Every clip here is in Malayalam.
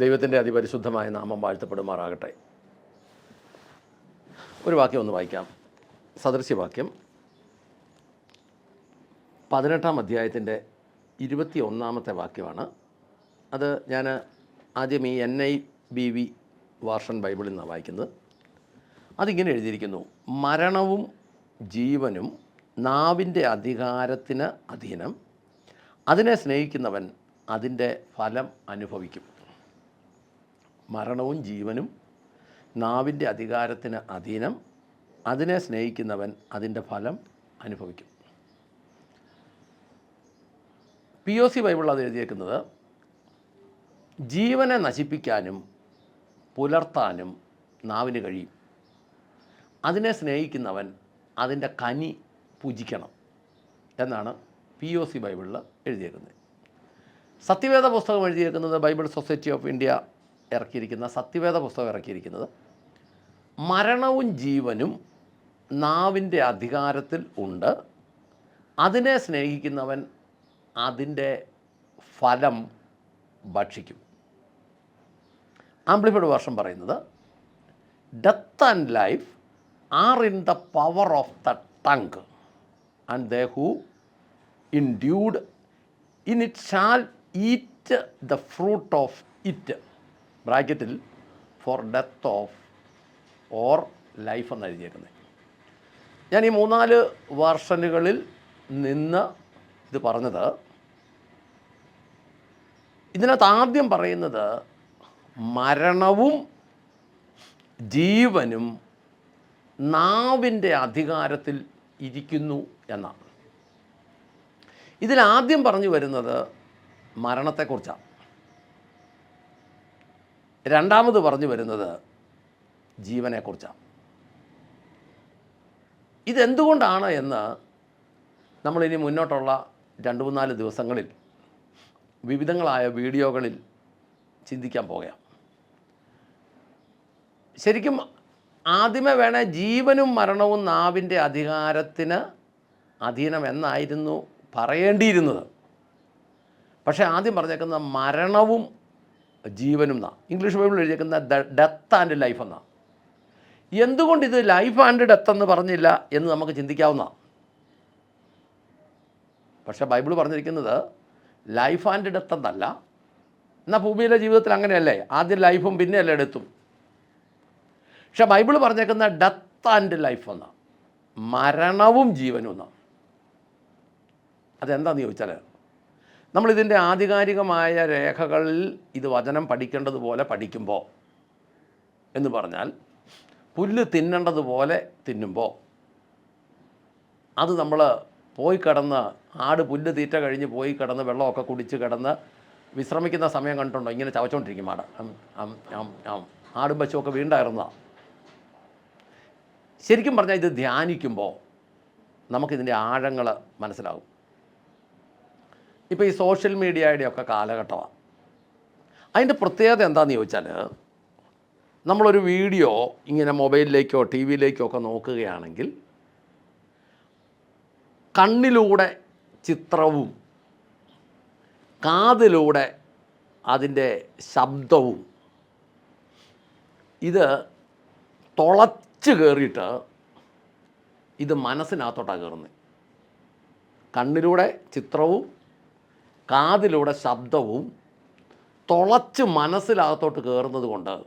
ദൈവത്തിന്റെ അതിപരിശുദ്ധമായ നാമം വാഴ്ത്തപ്പെടുമാറാകട്ടെ. ഒരു വാക്യം ഒന്ന് വായിക്കാം. സദൃശ്യവാക്യം. പതിനെട്ടാം അധ്യായത്തിന്റെ ഇരുപത്തി ഒന്നാമത്തെ വാക്യമാണ്. അത് ഞാൻ ആദ്യം ഈ N I B V version ബൈബിളിൽ നിന്നാണ് വായിക്കുന്നത്. അതിങ്ങനെ എഴുതിയിരിക്കുന്നു. മരണവും ജീവനും നാവിന്റെ അധികാരത്തിന് അധീനം. അതിനെ സ്നേഹിക്കുന്നവൻ അതിന്റെ ഫലം അനുഭവിക്കും. മരണവും ജീവനും നാവിന്റെ അധികാരത്തിന് അധീനം അതിനെ സ്നേഹിക്കുന്നവൻ അതിന്റെ ഫലം അനുഭവിക്കും. പി ഒ സി ബൈബിൾ അത് എഴുതിയേക്കുന്നത് ജീവനെ നശിപ്പിക്കാനും പുലർത്താനും നാവിന് കഴിയും. അതിനെ സ്നേഹിക്കുന്നവൻ അതിന്റെ കനി പൂജിക്കണം എന്നാണ് പി ഒ സി ബൈബിളിൽ എഴുതിയേക്കുന്നത്. സത്യവേദ പുസ്തകം എഴുതിയേക്കുന്നത് ബൈബിൾ സൊസൈറ്റി ഓഫ് ഇന്ത്യ ഇറക്കിയിരിക്കുന്ന സത്യവേദ പുസ്തകം ഇറക്കിയിരിക്കുന്നത് മരണവും ജീവനും നാവിന്റെ അധികാരത്തിൽ ഉണ്ട്. അതിനെ സ്നേഹിക്കുന്നവൻ അതിന്റെ ഫലം ഭക്ഷിക്കും. ആംപ്ലിഫൈഡ് വർഷം പറയുന്നത് death and life are in the power of the tongue and they who indulge in it shall eat the fruit of it ബ്രാക്കറ്റിൽ for death of or life എന്ന് എഴുതിയേക്കുന്നത്. ഞാൻ ഈ മൂന്നാൽ വർഷനുകളിൽ നിന്ന് ഇത് പറഞ്ഞത് ഇതിനകത്ത് ആദ്യം പറയുന്നത് മരണവും ജീവനും നാവിന്റെ അധികാരത്തിൽ ഇരിക്കുന്നു എന്നാണ്. ഇതിലാദ്യം പറഞ്ഞു വരുന്നത് മരണത്തെക്കുറിച്ചാണ്. രണ്ടാമത് പറഞ്ഞു വരുന്നത് ജീവനെക്കുറിച്ചാണ്. ഇതെന്തുകൊണ്ടാണ് എന്ന് നമ്മളിനി മുന്നോട്ടുള്ള രണ്ട് മൂന്നാൽ ദിവസങ്ങളിൽ വിവിധങ്ങളായ വീഡിയോകളിൽ ചിന്തിക്കാൻ പോകാം ശരിക്കും ആദ്യമേ വേണേ ജീവനും മരണവും നാവിന്റെ അധികാരത്തിന് അധീനം എന്നായിരുന്നു പറയേണ്ടിയിരുന്നത്. പക്ഷേ ആദ്യം പറഞ്ഞേക്കുന്ന മരണവും ജീവനും എന്നാ ഇംഗ്ലീഷ് ബൈബിൾ എഴുതിയേക്കുന്ന ഡെത്ത് ആൻഡ് ലൈഫ് എന്നാണ് എന്തുകൊണ്ട് ഇത് ലൈഫ് ആൻഡ് ഡെത്ത് എന്ന് പറഞ്ഞില്ല എന്ന് നമുക്ക് ചിന്തിക്കാവുന്ന. പക്ഷേ ബൈബിൾ പറഞ്ഞിരിക്കുന്നത് ലൈഫ് ആൻഡ് ഡെത്ത് എന്നല്ല. എന്നാൽ ഭൂമിയിലെ ജീവിതത്തിൽ അങ്ങനെയല്ലേ? ആദ്യം ലൈഫും പിന്നെയല്ലേ ഡെത്തും. പക്ഷെ ബൈബിൾ പറഞ്ഞേക്കുന്ന ഡെത്ത് ആൻഡ് ലൈഫ് എന്നാണ് മരണവും ജീവനും എന്നാണ് അതെന്താണെന്ന് ചോദിച്ചാൽ നമ്മളിതിന്റെ ആധികാരികമായ രേഖകളിൽ ഇത് വചനം പഠിക്കേണ്ടതുപോലെ പഠിക്കുമ്പോൾ എന്ന് പറഞ്ഞാൽ പുല്ല് തിന്നേണ്ടതുപോലെ തിന്നുമ്പോൾ അത് നമ്മൾ പോയി കിടന്ന് ആട് പുല്ല് തീറ്റ കഴിഞ്ഞ് പോയി കിടന്ന് വെള്ളമൊക്കെ കുടിച്ച് കിടന്ന് വിശ്രമിക്കുന്ന സമയം കണ്ടിട്ടുണ്ടോ? ഇങ്ങനെ ചവച്ചോണ്ടിരിക്കും ആട്. ആടും പശുവൊക്കെ വീണ്ടായിരുന്ന ശരിക്കും പറഞ്ഞാൽ ഇത് ധ്യാനിക്കുമ്പോൾ നമുക്കിതിന്റെ ആഴങ്ങൾ മനസ്സിലാകും. ഇപ്പോൾ ഈ സോഷ്യൽ മീഡിയയുടെ ഒക്കെ കാലഘട്ടമാണ്. അതിന്റെ പ്രത്യേകത എന്താണെന്ന് ചോദിച്ചാൽ നമ്മളൊരു വീഡിയോ ഇങ്ങനെ മൊബൈലിലേക്കോ ടി വിയിലേക്കോ ഒക്കെ നോക്കുകയാണെങ്കിൽ കണ്ണിലൂടെ ചിത്രവും കാതിലൂടെ അതിന്റെ ശബ്ദവും ഇത് തുളച്ച് കയറിയിട്ട് ഇത് മനസ്സിനകത്തോട്ടാണ് കയറുന്നത് കണ്ണിലൂടെ ചിത്രവും കാതിലൂടെ ശബ്ദവും തുളച്ച് മനസ്സിലകത്തോട്ട് കയറുന്നത് കൊണ്ട്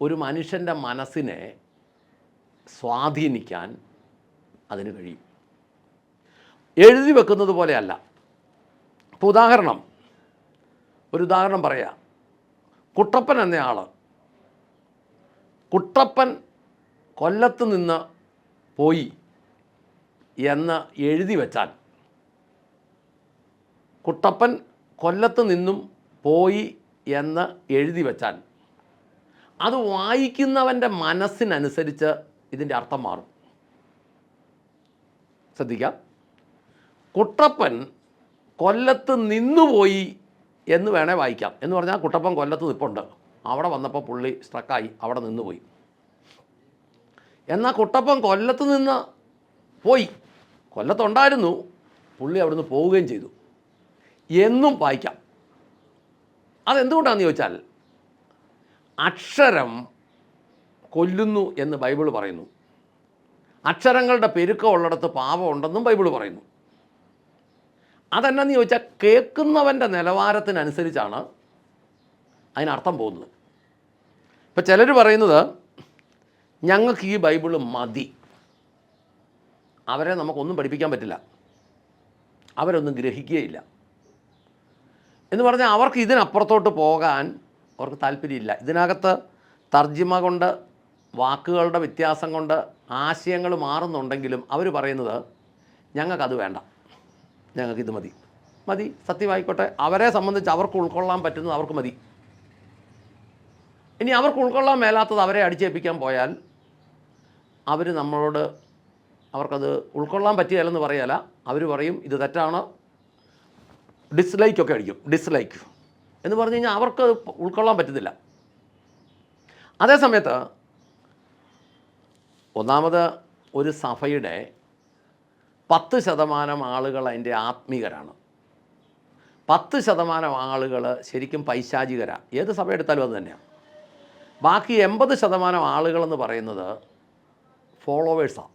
ഒരു മനുഷ്യന്റെ മനസ്സിനെ സ്വാധീനിക്കാൻ അതിന് കഴിയും. എഴുതി വെക്കുന്നത് പോലെയല്ല. ഇപ്പോൾ ഉദാഹരണം ഒരു ഉദാഹരണം പറയാം. കുട്ടപ്പൻ എന്നയാൾ കുട്ടപ്പൻ കൊല്ലത്ത് നിന്ന് പോയി എന്ന് എഴുതി വെച്ചാൽ കുട്ടപ്പൻ കൊല്ലത്ത് നിന്നും പോയി എന്ന് എഴുതി വച്ചാൽ അത് വായിക്കുന്നവന്റെ മനസ്സിനനുസരിച്ച് ഇതിന്റെ അർത്ഥം മാറും. ശ്രദ്ധിക്കാം. കുട്ടപ്പൻ കൊല്ലത്ത് നിന്നുപോയി എന്ന് വേണേൽ വായിക്കാം. എന്ന് പറഞ്ഞാൽ കുട്ടപ്പൻ കൊല്ലത്ത് നിപ്പുണ്ട്. അവിടെ വന്നപ്പോൾ പുള്ളി സ്ട്രക്കായി അവിടെ നിന്നുപോയി എന്നാൽ കുട്ടപ്പൻ കൊല്ലത്ത് നിന്ന് പോയി. കൊല്ലത്തുണ്ടായിരുന്നു. പുള്ളി അവിടുന്ന് പോവുകയും ചെയ്തു. എന്നും വായിക്കാം. അതെന്തുകൊണ്ടാണെന്ന് ചോദിച്ചാൽ അക്ഷരം കൊല്ലുന്നു എന്ന് ബൈബിൾ പറയുന്നു. അക്ഷരങ്ങളുടെ പെരുക്കം ഉള്ളിടത്ത് പാപമുണ്ടെന്നും ബൈബിൾ പറയുന്നു. അതെന്നാന്ന് ചോദിച്ചാൽ കേൾക്കുന്നവന്റെ നിലവാരത്തിനനുസരിച്ചാണ് അതിനർത്ഥം പോകുന്നത്. ഇപ്പം ചിലർ പറയുന്നത് ഞങ്ങൾക്ക് ഈ ബൈബിൾ മതി. അവരെ നമുക്കൊന്നും പഠിപ്പിക്കാൻ പറ്റില്ല. അവരൊന്നും ഗ്രഹിക്കുകയില്ല. എന്ന് പറഞ്ഞാൽ അവർക്ക് ഇതിനപ്പുറത്തോട്ട് പോകാൻ അവർക്ക് താല്പര്യമില്ല. ഇതിനകത്ത് തർജിമ കൊണ്ട് വാക്കുകളുടെ വ്യത്യാസം കൊണ്ട് ആശയങ്ങൾ മാറുന്നുണ്ടെങ്കിലും അവർ പറയുന്നത് ഞങ്ങൾക്കത് വേണ്ട. ഞങ്ങൾക്കിത് മതി. മതി. സത്യമായിക്കോട്ടെ. അവരെ സംബന്ധിച്ച് അവർക്ക് ഉൾക്കൊള്ളാൻ പറ്റുന്നത് അവർക്ക് മതി. ഇനി അവർക്ക് ഉൾക്കൊള്ളാൻ മേലാത്തത് അവരെ അടിച്ചേൽപ്പിക്കാൻ പോയാൽ അവർ നമ്മളോട് അവർക്കത് ഉൾക്കൊള്ളാൻ പറ്റിയാലെന്ന് പറയല അവർ പറയും ഇത് തെറ്റാണ്. ഡിസ്ലൈക്ക് ഒക്കെ അടിക്കും. ഡിസ്ലൈക്ക് എന്ന് പറഞ്ഞു കഴിഞ്ഞാൽ അവർക്ക് ഉൾക്കൊള്ളാൻ പറ്റുന്നില്ല. അതേ സമയത്ത് ഒന്നാമത് ഒരു സഭയുടെ പത്ത് ശതമാനം ആളുകൾ അതിന്റെ ആത്മീകരാണ്. പത്ത് ശതമാനം ആളുകൾ ശരിക്കും പൈശാചികരാണ് ഏത് സഭ എടുത്താലും അത് തന്നെയാണ് ബാക്കി എൺപത് ശതമാനം ആളുകളെന്ന് പറയുന്നത് ഫോളോവേഴ്സാണ്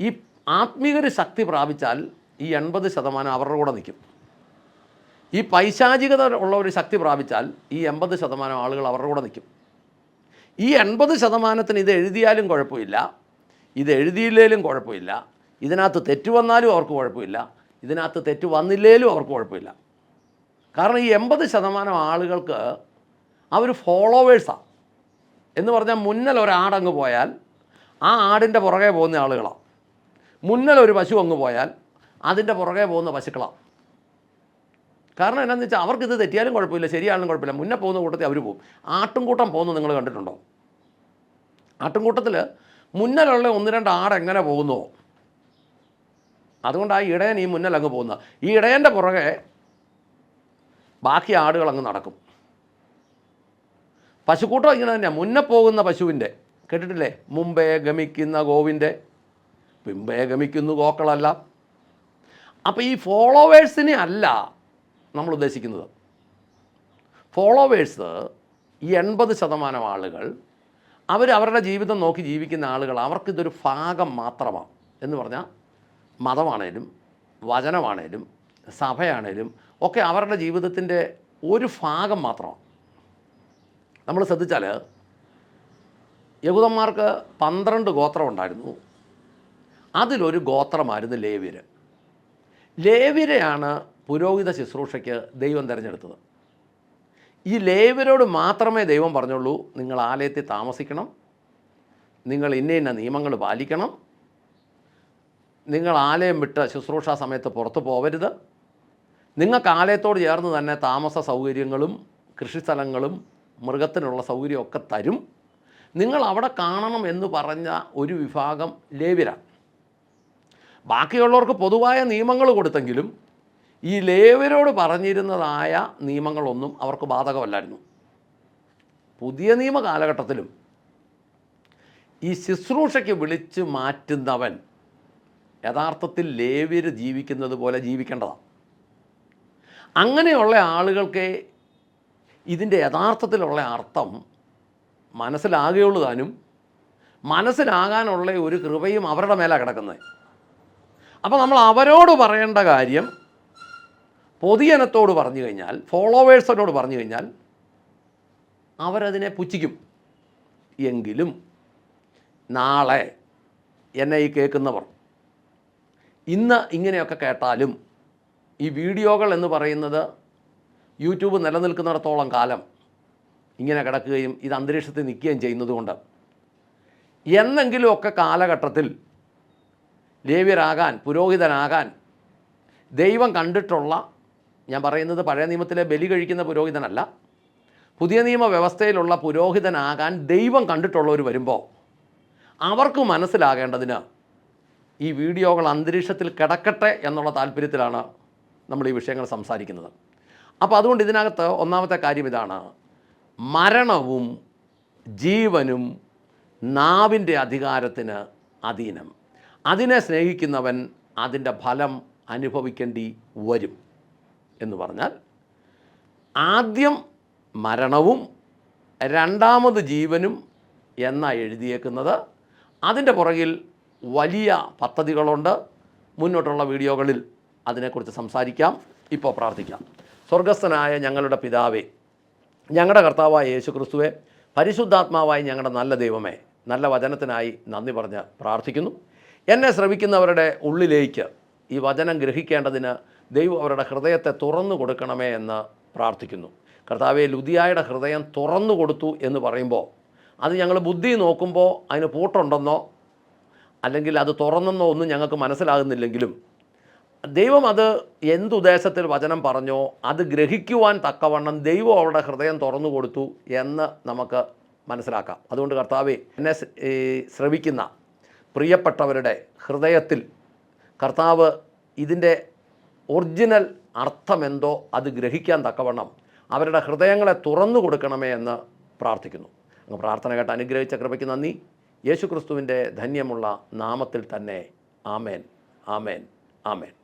ഈ ആത്മീകർ ശക്തി പ്രാപിച്ചാൽ ഈ എൺപത് ശതമാനം അവരുടെ കൂടെ നിൽക്കും. ഈ പൈശാചികത ഉള്ള ഒരു ശക്തി പ്രാപിച്ചാൽ ഈ എൺപത് ശതമാനം ആളുകൾ അവരുടെ കൂടെ നിൽക്കും. ഈ എൺപത് ശതമാനത്തിന് ഇത് എഴുതിയാലും കുഴപ്പമില്ല. ഇത് എഴുതിയില്ലേലും കുഴപ്പമില്ല. ഇതിനകത്ത് തെറ്റ് വന്നാലും അവർക്ക് കുഴപ്പമില്ല. ഇതിനകത്ത് തെറ്റ് വന്നില്ലേലും അവർക്ക് കുഴപ്പമില്ല. കാരണം ഈ എൺപത് ശതമാനം ആളുകൾക്ക് അവർ ഫോളോവേഴ്സാണ് എന്ന് പറഞ്ഞാൽ മുന്നിൽ ഒരാടങ്ങ് പോയാൽ ആ ആടിന്റെ പുറകെ പോകുന്ന ആളുകളാണ് മുന്നിൽ ഒരു പശു അങ്ങ് പോയാൽ അതിന്റെ പുറകെ പോകുന്ന പശുക്കളാണ് കാരണം എന്താണെന്ന് വെച്ചാൽ അവർക്കിത് തെറ്റിയാലും കുഴപ്പമില്ല ശരിയാണെങ്കിലും കുഴപ്പമില്ല. മുന്നേ പോകുന്ന കൂട്ടത്തിൽ അവർ പോകും. ആട്ടുംകൂട്ടം പോകുന്നത് നിങ്ങൾ കണ്ടിട്ടുണ്ടോ? ആട്ടുംകൂട്ടത്തിൽ മുന്നിലുള്ള ഒന്ന് രണ്ട് ആട് എങ്ങനെ പോകുന്നുവോ അതുകൊണ്ട് ആ ഇടയൻ ഈ മുന്നിൽ അങ്ങ് പോകുന്നത് ഈ ഇടയന്റെ പുറകെ ബാക്കി ആടുകൾ അങ്ങ് നടക്കും. പശുക്കൂട്ടം ഇങ്ങനെ തന്നെയാണ് മുന്നേ പോകുന്ന പശുവിന്റെ കേട്ടിട്ടില്ലേ? മുമ്പേ ഗമിക്കുന്ന ഗോവിന്റെ പിമ്പേ ഗമിക്കുന്നു ഗോക്കളല്ല. അപ്പോൾ ഈ ഫോളോവേഴ്സിനെ അല്ല നമ്മൾ ഉദ്ദേശിക്കുന്നത്. ഫോളോവേഴ്സ് ഈ എൺപത് ശതമാനം ആളുകൾ അവർ അവരുടെ ജീവിതം നോക്കി ജീവിക്കുന്ന ആളുകൾ അവർക്കിതൊരു ഭാഗം മാത്രമാണ് എന്ന് പറഞ്ഞാൽ മതമാണേലും വചനമാണേലും സഭയാണേലും ഒക്കെ അവരുടെ ജീവിതത്തിന്റെ ഒരു ഭാഗം മാത്രമാണ്. നമ്മൾ ശ്രദ്ധിച്ചാൽ യഹൂദന്മാർക്ക് പന്ത്രണ്ട് ഗോത്രം ഉണ്ടായിരുന്നു. അതിലൊരു ഗോത്രമായിരുന്നു ലേവ്യർ ലേവ്യരെയാണ് പുരോഹിത ശുശ്രൂഷയ്ക്ക് ദൈവം തിരഞ്ഞെടുത്തത്. ഈ ലേവരോട് മാത്രമേ ദൈവം പറഞ്ഞുള്ളൂ നിങ്ങൾ ആലയത്തിൽ താമസിക്കണം നിങ്ങൾ ഇന്ന ഇന്ന നിയമങ്ങൾ പാലിക്കണം നിങ്ങൾ ആലയം വിട്ട് ശുശ്രൂഷാ സമയത്ത് പുറത്തു പോവരുത് നിങ്ങൾക്ക് ആലയത്തോട് ചേർന്ന് തന്നെ താമസ സൗകര്യങ്ങളും കൃഷിസ്ഥലങ്ങളും മൃഗത്തിനുള്ള സൗകര്യമൊക്കെ തരും. നിങ്ങൾ അവിടെ കാണണം എന്ന് പറഞ്ഞ ഒരു വിഭാഗം ലേവ്യരാണ്. ബാക്കിയുള്ളവർക്ക് പൊതുവായ നിയമങ്ങൾ കൊടുത്തെങ്കിലും ഈ ലേവരോട് പറഞ്ഞിരുന്നതായ നിയമങ്ങളൊന്നും അവർക്ക് ബാധകമല്ലായിരുന്നു. പുതിയ നിയമ കാലഘട്ടത്തിലും ഈ ശുശ്രൂഷയ്ക്ക് വിളിച്ച് മാറ്റുന്നവൻ യഥാർത്ഥത്തിൽ ലേവ്യർ ജീവിക്കുന്നത് പോലെ ജീവിക്കേണ്ടതാണ് അങ്ങനെയുള്ള ആളുകൾക്ക് ഇതിന്റെ യഥാർത്ഥത്തിലുള്ള അർത്ഥം മനസ്സിലാകുകയുള്ളൂ താനും മനസ്സിലാകാനുള്ള ഒരു കൃപയും അവരുടെ മേലാണ് കിടക്കുന്നത്. അപ്പോൾ നമ്മൾ അവരോട് പറയേണ്ട കാര്യം പൊതുജനത്തോട് പറഞ്ഞു കഴിഞ്ഞാൽ ഫോളോവേഴ്സിനോട് പറഞ്ഞു കഴിഞ്ഞാൽ അവരതിനെ പുച്ഛിക്കും. എങ്കിലും നാളെ എന്നെ ഈ കേൾക്കുന്നവർ ഇന്ന് ഇങ്ങനെയൊക്കെ കേട്ടാലും ഈ വീഡിയോകൾ എന്ന് പറയുന്നത് യൂട്യൂബ് നിലനിൽക്കുന്നിടത്തോളം കാലം ഇങ്ങനെ കിടക്കുകയും ഇത് അന്തരീക്ഷത്തിൽ നിൽക്കുകയും ചെയ്യുന്നതുകൊണ്ട് എന്നെങ്കിലുമൊക്കെ കാലഘട്ടത്തിൽ ലേവ്യരാകാൻ പുരോഹിതനാകാൻ ദൈവം കണ്ടിട്ടുള്ള ഞാൻ പറയുന്നത് പഴയ നിയമത്തിലെ ബലി കഴിക്കുന്ന പുരോഹിതനല്ല. പുതിയ നിയമ വ്യവസ്ഥയിലുള്ള പുരോഹിതനാകാൻ ദൈവം കണ്ടിട്ടുള്ളവർ വരുമ്പോൾ അവർക്ക് മനസ്സിലാകേണ്ടതിന് ഈ വീഡിയോകൾ അന്തരീക്ഷത്തിൽ കിടക്കട്ടെ എന്നുള്ള താല്പര്യത്തിലാണ് നമ്മൾ ഈ വിഷയങ്ങൾ സംസാരിക്കുന്നത്. അപ്പോൾ അതുകൊണ്ട് ഇതിനകത്ത് ഒന്നാമത്തെ കാര്യം ഇതാണ്. മരണവും ജീവനും നാവിന്റെ അധികാരത്തിന് അധീനം. അതിനെ സ്നേഹിക്കുന്നവൻ അതിന്റെ ഫലം അനുഭവിക്കേണ്ടി വരും. എന്ന് പറഞ്ഞാൽ ആദ്യം മരണവും രണ്ടാമത് ജീവനും എന്നാണ് എഴുതിയേക്കുന്നത്. അതിന്റെ പുറകിൽ വലിയ പദ്ധതികളുണ്ട്. മുന്നോട്ടുള്ള വീഡിയോകളിൽ അതിനെക്കുറിച്ച് സംസാരിക്കാം. ഇപ്പോൾ പ്രാർത്ഥിക്കാം. സ്വർഗസ്ഥനായ ഞങ്ങളുടെ പിതാവേ ഞങ്ങളുടെ കർത്താവായ യേശു ക്രിസ്തുവെ പരിശുദ്ധാത്മാവായി ഞങ്ങളുടെ നല്ല ദൈവമേ നല്ല വചനത്തിനായി നന്ദി പറഞ്ഞ് പ്രാർത്ഥിക്കുന്നു. എന്നെ ശ്രമിക്കുന്നവരുടെ ഉള്ളിലേക്ക് ഈ വചനം ഗ്രഹിക്കേണ്ടതിന് ദൈവം അവരുടെ ഹൃദയത്തെ തുറന്നു കൊടുക്കണമേ എന്ന് പ്രാർത്ഥിക്കുന്നു. കർത്താവെ ലുതിയായുടെ ഹൃദയം തുറന്നു കൊടുത്തു എന്ന് പറയുമ്പോൾ അത് ഞങ്ങൾ ബുദ്ധി നോക്കുമ്പോൾ അതിന് പൂട്ടുണ്ടെന്നോ അല്ലെങ്കിൽ അത് തുറന്നെന്നോ ഒന്നും ഞങ്ങൾക്ക് മനസ്സിലാകുന്നില്ലെങ്കിലും ദൈവം അത് എന്തുദ്ദേശത്തിൽ വചനം പറഞ്ഞോ അത് ഗ്രഹിക്കുവാൻ തക്കവണ്ണം ദൈവം അവരുടെ ഹൃദയം തുറന്നു കൊടുത്തു എന്ന് നമുക്ക് മനസ്സിലാക്കാം. അതുകൊണ്ട് കർത്താവെ എന്നെ ശ്രവിക്കുന്ന പ്രിയപ്പെട്ടവരുടെ ഹൃദയത്തിൽ കർത്താവ് ഇതിന്റെ ഒറിജിനൽ അർത്ഥമെന്തോ അത് ഗ്രഹിക്കാൻ തക്കവണ്ണം അവരുടെ ഹൃദയങ്ങളെ തുറന്നു കൊടുക്കണമേ എന്ന് പ്രാർത്ഥിക്കുന്നു. അങ്ങ് പ്രാർത്ഥന കേട്ട് അനുഗ്രഹിച്ച കൃപയ്ക്ക് നന്ദി. യേശുക്രിസ്തുവിന്റെ ധന്യമുള്ള നാമത്തിൽ തന്നെ ആമേൻ. ആമേൻ. ആമേൻ.